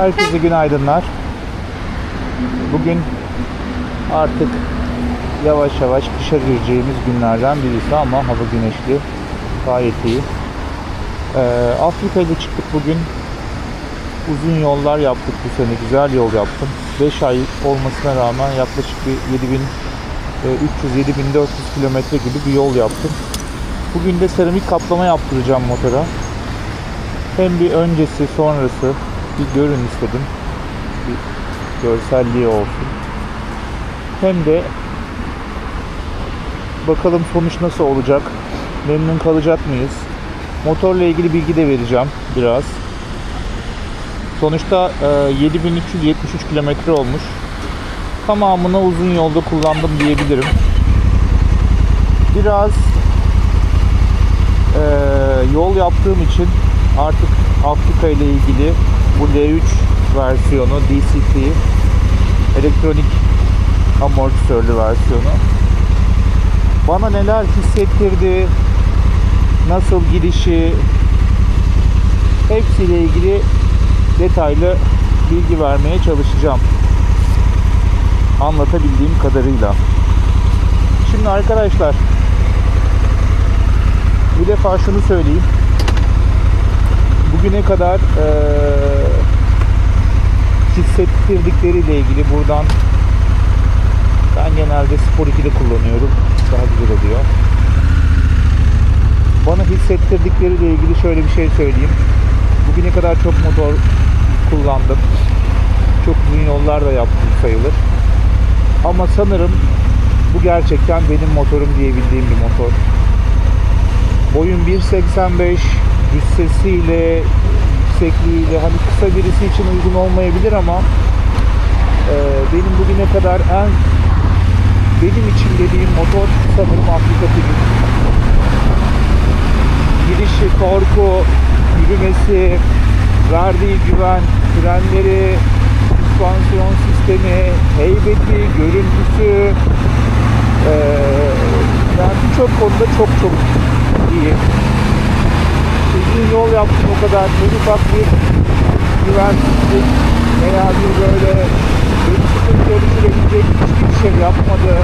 Herkese günaydınlar. Bugün artık yavaş yavaş kışa gireceğimiz günlerden birisi ama hava güneşli. Gayet iyi. Ee, Afrika ile çıktık bugün. Uzun yollar yaptık bu sene. Güzel yol yaptım. 5 ay olmasına rağmen yaklaşık bir 7300-7400 kilometre gibi bir yol yaptım. Bugün de seramik kaplama yaptıracağım motora. Hem bir öncesi sonrası bir görün istedim. Bir görselliği olsun. Hem de bakalım sonuç nasıl olacak? Memnun kalacak mıyız? Motorla ilgili bilgi de vereceğim biraz. Sonuçta e, 7373 kilometre olmuş. Tamamını uzun yolda kullandım diyebilirim. Biraz e, yol yaptığım için artık Afrika ile ilgili bu L3 versiyonu DCT elektronik amortisörlü versiyonu. Bana neler hissettirdi nasıl girişi hepsiyle ilgili detaylı bilgi vermeye çalışacağım. Anlatabildiğim kadarıyla. Şimdi arkadaşlar bir defa şunu söyleyeyim. Bugüne kadar eee hissettirdikleriyle ilgili buradan ben genelde Spor 2'de kullanıyorum. Daha güzel oluyor. Bana hissettirdikleriyle ilgili şöyle bir şey söyleyeyim. Bugüne kadar çok motor kullandım. Çok uzun yollar da yaptım sayılır. Ama sanırım bu gerçekten benim motorum diyebildiğim bir motor. Boyun 1.85 cüssesiyle yüksekliğiyle hani kısa birisi için uygun olmayabilir ama e, benim bugüne kadar en benim için dediğim motor sanırım Afrika TV. Girişi, korku, yürümesi, verdiği güven, frenleri, süspansiyon sistemi, heybeti, görüntüsü e, yani birçok konuda çok çok iyi uzun yol yaptım o kadar. En ufak bir güvensizlik veya bir böyle bir sıkıntı oluşturabilecek hiçbir şey yapmadı.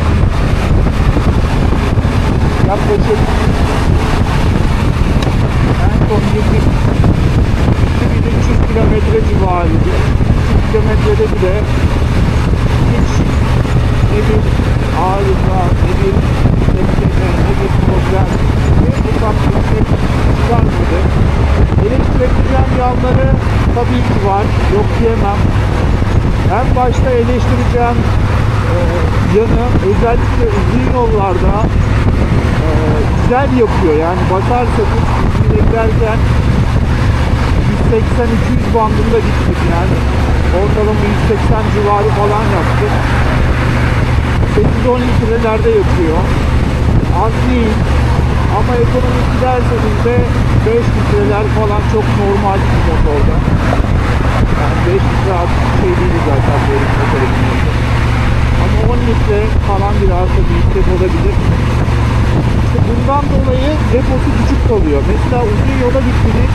Yaklaşık en son girdik 2300 kilometre civarıydı. 300 kilometrede bile hiç ne bir ağrıma, ne bir ne bir problem, ne ufak bir şey çıkarmadı. Eleştirebileceğim yanları tabii ki var. Yok diyemem. En başta eleştireceğim e, yanı özellikle uzun yollarda e, güzel yapıyor. Yani basarsanız üstüne giderken 180-200 bandında gittik yani. Ortalama 180 civarı falan yaptık. 8-10 litrelerde yapıyor. Az değil. Ama ekonomik giderseniz de 5 litreler falan çok normal bir motorda. Yani 5 litre artık bir şey değil zaten benim motorum. Ama 10 litre falan biraz da yüksek olabilir. İşte bundan dolayı deposu küçük kalıyor. Mesela uzun yola gittiniz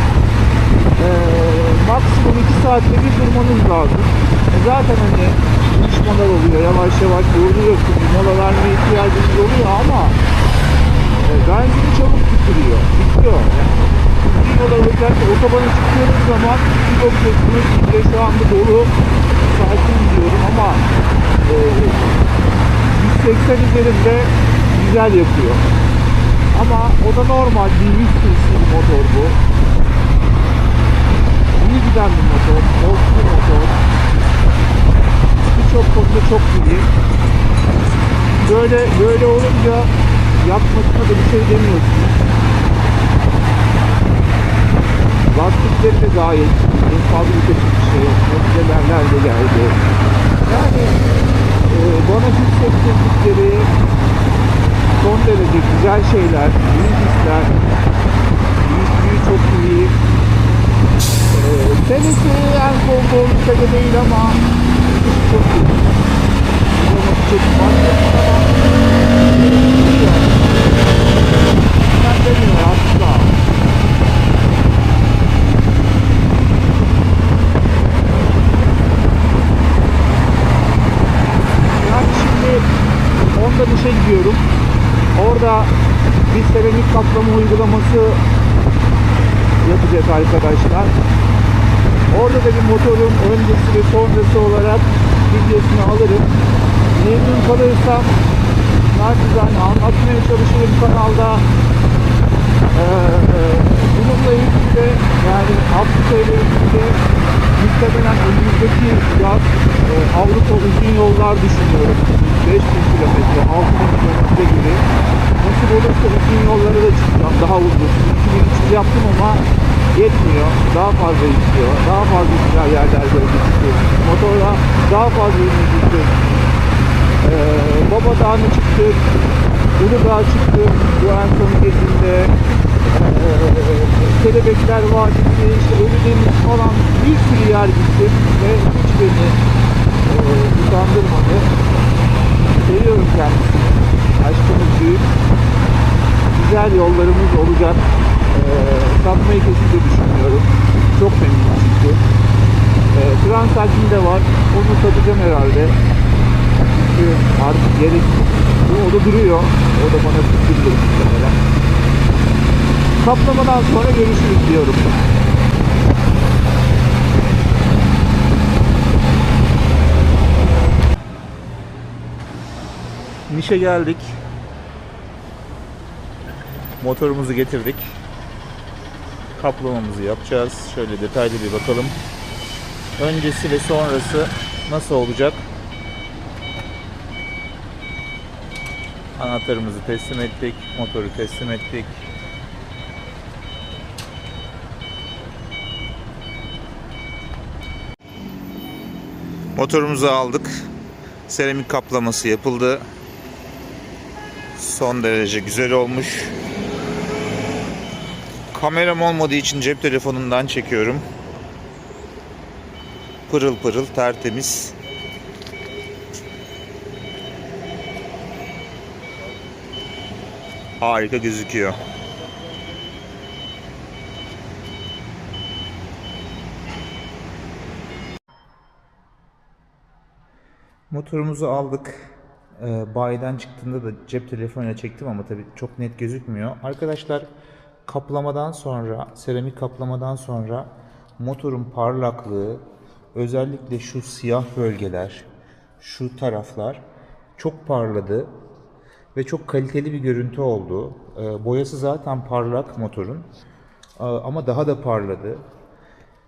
ee, maksimum 2 saatte bir durmanız lazım. E zaten hani iş molar oluyor. Yavaş yavaş yoruluyorsunuz. Mola vermeye ihtiyacınız oluyor ama e, benzini çabuk bitiriyor. Bitiyor. Yani yola özellikle otobana çıktığınız zaman bir bakıyorsunuz işte şu anda dolu sakin gidiyorum ama e, 180 üzerinde güzel yapıyor. Ama o da normal bir 100 cc motor bu. İyi giden bir motor, old bir motor. Birçok konuda çok iyi. Böyle böyle olunca yapmasına da bir şey demiyorsunuz. Lastikleri de gayet en fabrikası bir şey. Modellerler de geldi. Yani e, bana hissettirdikleri son derece güzel şeyler, büyük hisler, büyüklüğü çok iyi. E, senesi en konforlu sene değil ama çok iyi. Olması çok farklı ama ben demiyorum asla. kaplama uygulaması yapacak arkadaşlar. Orada da bir motorun öncesi ve sonrası olarak videosunu alırım. Memnun kalırsam naçizane anlatmaya çalışırım kanalda. Ee, bununla ilgili de yani Afrika ile ilgili muhtemelen önümüzdeki yaz e, Avrupa uzun yollar düşünüyorum. 5000 kilometre, 6000 kilometre gibi. Nasıl olursa uzun yollara da çıkacağım daha uzun. 2300 yaptım ama yetmiyor. Daha fazla istiyor. Daha fazla güzel yerler görmek istiyorum. Motorla daha fazla inmek istiyorum. Ee, Baba Dağı'na çıktık. Uludağ'a çıktık. Bu en son gezimde. Ee, Kelebekler Vadisi, işte Ölüdeniz falan bir sürü yer gittim ve hiç beni e, utandırmadı. Güzel yollarımız olacak. Ee, satmayı kesinlikle düşünmüyorum. Çok memnunum çünkü. Ee, Transalp'in de var. Onu satacağım herhalde. Çünkü artık gerek o da duruyor. O da bana sürpriz muhtemelen. Kaplamadan sonra görüşürüz diyorum. Nişe geldik. Motorumuzu getirdik. Kaplamamızı yapacağız. Şöyle detaylı bir bakalım. Öncesi ve sonrası nasıl olacak? Anahtarımızı teslim ettik. Motoru teslim ettik. Motorumuzu aldık. Seramik kaplaması yapıldı. Son derece güzel olmuş. Kameram olmadığı için cep telefonundan çekiyorum. Pırıl pırıl tertemiz. Harika gözüküyor. Motorumuzu aldık. Ee, bayiden çıktığında da cep telefonuyla çektim ama tabii çok net gözükmüyor. Arkadaşlar kaplamadan sonra, seramik kaplamadan sonra motorun parlaklığı, özellikle şu siyah bölgeler, şu taraflar çok parladı ve çok kaliteli bir görüntü oldu. Ee, boyası zaten parlak motorun Ee, ama daha da parladı.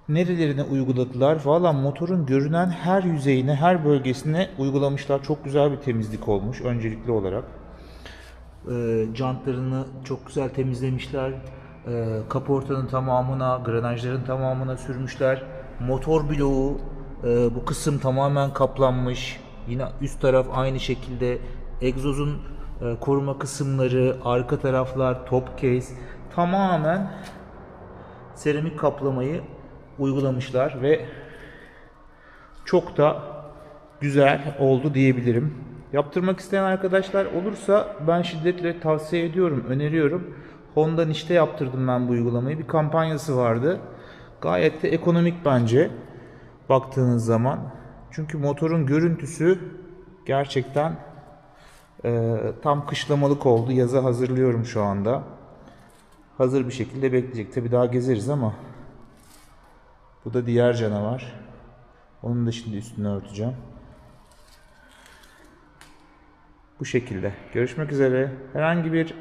Nerelerine uyguladılar? Valla motorun görünen her yüzeyine, her bölgesine uygulamışlar. Çok güzel bir temizlik olmuş öncelikli olarak. Ee, jantlarını çok güzel temizlemişler. Ee, kaportanın tamamına, granajların tamamına sürmüşler. Motor bloğu, e, bu kısım tamamen kaplanmış. Yine üst taraf aynı şekilde. Egzozun e, koruma kısımları, arka taraflar, top case tamamen seramik kaplamayı uygulamışlar ve çok da güzel oldu diyebilirim. Yaptırmak isteyen arkadaşlar olursa ben şiddetle tavsiye ediyorum, öneriyorum. Honda Niş'te yaptırdım ben bu uygulamayı. Bir kampanyası vardı. Gayet de ekonomik bence baktığınız zaman. Çünkü motorun görüntüsü gerçekten e, tam kışlamalık oldu. Yaza hazırlıyorum şu anda. Hazır bir şekilde bekleyecek. Tabi daha gezeriz ama bu da diğer canavar. Onun da şimdi üstünü örteceğim. Bu şekilde. Görüşmek üzere. Herhangi bir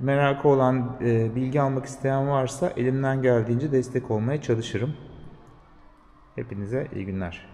merakı olan, e, bilgi almak isteyen varsa elimden geldiğince destek olmaya çalışırım. Hepinize iyi günler.